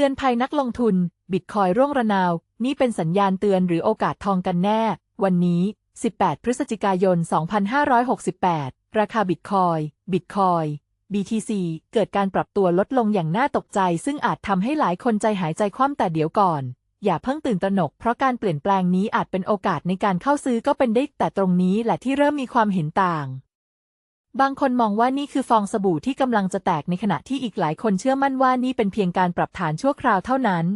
ตือนภัยนักลงทุน บิตคอยร่วงระนาว นี่เป็นสัญญาณเตือนหรือโอกาสทองกันแน่ วันนี้ 18 พฤศจิกายน 2568 ราคาบิตคอย บิตคอย BTC เกิดการปรับตัวลดลงอย่างน่าตกใจ ซึ่งอาจทำให้หลายคนใจหายใจคว่ำแต่เดี๋ยวก่อน อย่าเพิ่งตื่นตระหนก เพราะการเปลี่ยนแปลงนี้อาจเป็นโอกาสในการเข้าซื้อก็เป็นได้ แต่ตรงนี้แหละที่เริ่มมีความเห็นต่าง บางคนมองว่านี่คือฟองสบู่ที่กำลังจะแตกในขณะที่อีกหลายคนเชื่อมั่นว่านี่เป็นเพียงการปรับฐานชั่วคราวเท่านั้น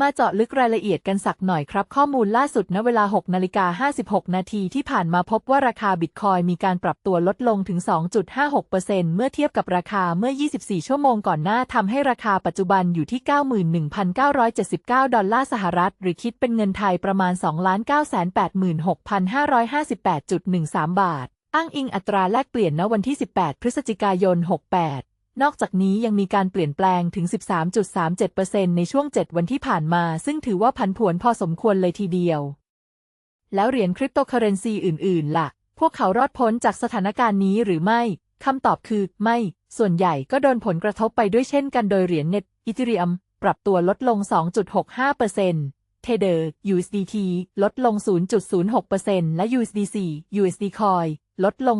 มาเจาะลึกรายละเอียดกันสักหน่อยครับ ข้อมูลล่าสุดณเวลา 6 นาฬิกา 56 นาทีที่ผ่านมาพบว่าราคาบิตคอยมีการปรับตัวลดลงถึง 2.56%เมื่อเทียบกับราคาเมื่อ 24 ชั่วโมงก่อนหน้าทำให้ราคาปัจจุบันอยู่ที่ 91,979 ดอลลาร์สหรัฐ หรือคิดเป็นเงินไทยประมาณ 2,986,558.13 บาท อ้างอิงอัตราแลกเปลี่ยนณวันที่ 18 พฤศจิกายน 68 นอกจากนี้ยังมีการเปลี่ยนแปลงถึง 13.37%ในช่วง 7 วันที่ผ่านมา ซึ่งถือว่าผันผวนพอสมควรเลยทีเดียว แล้วเหรียญคริปโตเคอเรนซีอื่น ๆล่ะ พวกเขารอดพ้นจากสถานการณ์นี้หรือไม่ คำตอบคือไม่ ส่วนใหญ่ก็โดนผลกระทบไปด้วยเช่นกันโดยเหรียญเน็ตอีเทเรียม ปรับตัวลดลง 2.65%เทเดอร์ USDT ลดลง 0.06%และ USDC USD Coin ลดลง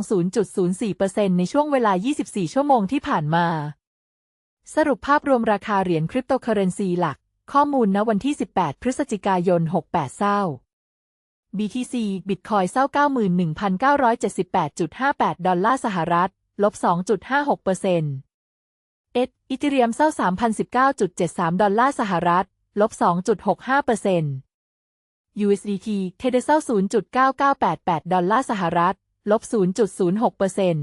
0.04%ในช่วงเวลา 24 ชั่วโมงที่ผ่านมา สรุปภาพรวมราคาเหรียญคริปโตเคอเรนซีหลัก ข้อมูลณวันที่ 18 พฤศจิกายน 68 เศร้า BTC Bitcoin เศร้า 91,978.58 ดอลลาร์สหรัฐ ลบ 2.56%เอทอีเทเรียมเศร้า 3,019.73 ดอลลาร์สหรัฐ ลบ 2.65% USDT เทเดเศร้า0.9988 ดอลลาร์สหรัฐ ลบ 0.06%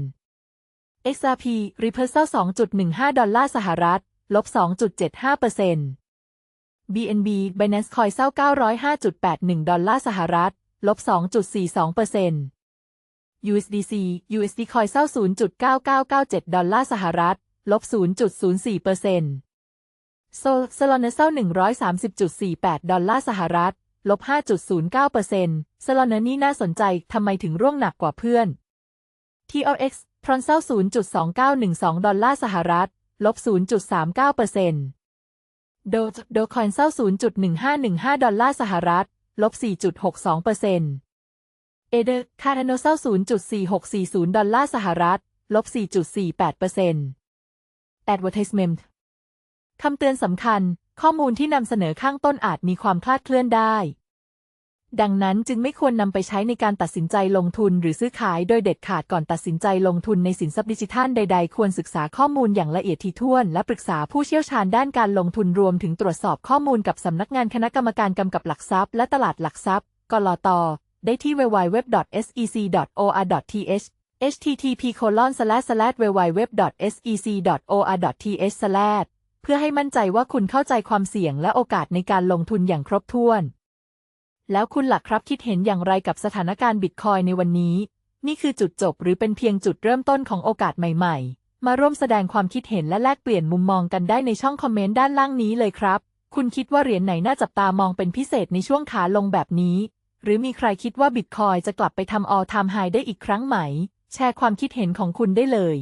XRP Ripple เศร้า2.15 ดอลลาร์สหรัฐ ลบ 2.75% BNB Binance Coin เศร้า905.81 ดอลลาร์สหรัฐ ลบ 2.42% USDC USD Coin เศร้า0.9997 ดอลลาร์สหรัฐ ลบ 0.04% Sol Solana เศร้า130.48 ดอลลาร์สหรัฐ ลบ 5.09% Solana นี่น่าสนใจทำไมถึงร่วงหนักกว่าเพื่อน TRX Tron เศร้า0.2912 ดอลลาร์สหรัฐ ลบ 0.39% Do Dogecoin เศร้า0.1515 ดอลลาร์สหรัฐ ลบ 4.62% Ether Cardano เศร้า0.4640 ดอลลาร์สหรัฐ ลบ 4.48% Advertisement คำเตือนสำคัญ ข้อมูลที่นำเสนอข้างต้นอาจมีความคลาดเคลื่อนได้ ดังนั้นจึงไม่ควรนำไปใช้ในการตัดสินใจลงทุนหรือซื้อขายโดยเด็ดขาดก่อนตัดสินใจลงทุนในสินทรัพย์ดิจิทัลใด ๆ ควรศึกษาข้อมูลอย่างละเอียดถี่ถ้วน และปรึกษาผู้เชี่ยวชาญด้านการลงทุนรวมถึงตรวจสอบข้อมูลกับสำนักงานคณะกรรมการกำกับหลักทรัพย์และตลาดหลักทรัพย์กลตได้ที่ www.sec.or.th http://www.sec.or.th/ พื่อให้มั่นใจว่าคุณเข้าใจความเสี่ยงและโอกาสในการลงทุนอย่างครบถ้วน แล้วคุณหลักครับคิดเห็นอย่างไรกับสถานการณ์บิตคอยในวันนี้ นี่คือจุดจบหรือเป็นเพียงจุดเริ่มต้นของโอกาสใหม่ๆ มาร่วมแสดงความคิดเห็นและแลกเปลี่ยนมุมมองกันได้ในช่องคอมเมนต์ด้านล่างนี้เลยครับ คุณคิดว่าเหรียญไหนน่าจับตามองเป็นพิเศษในช่วงขาลงแบบนี้ หรือมีใครคิดว่าบิตคอยจะกลับไปทำ all time high ได้อีกครั้งไหม แชร์ความคิดเห็นของคุณได้เลย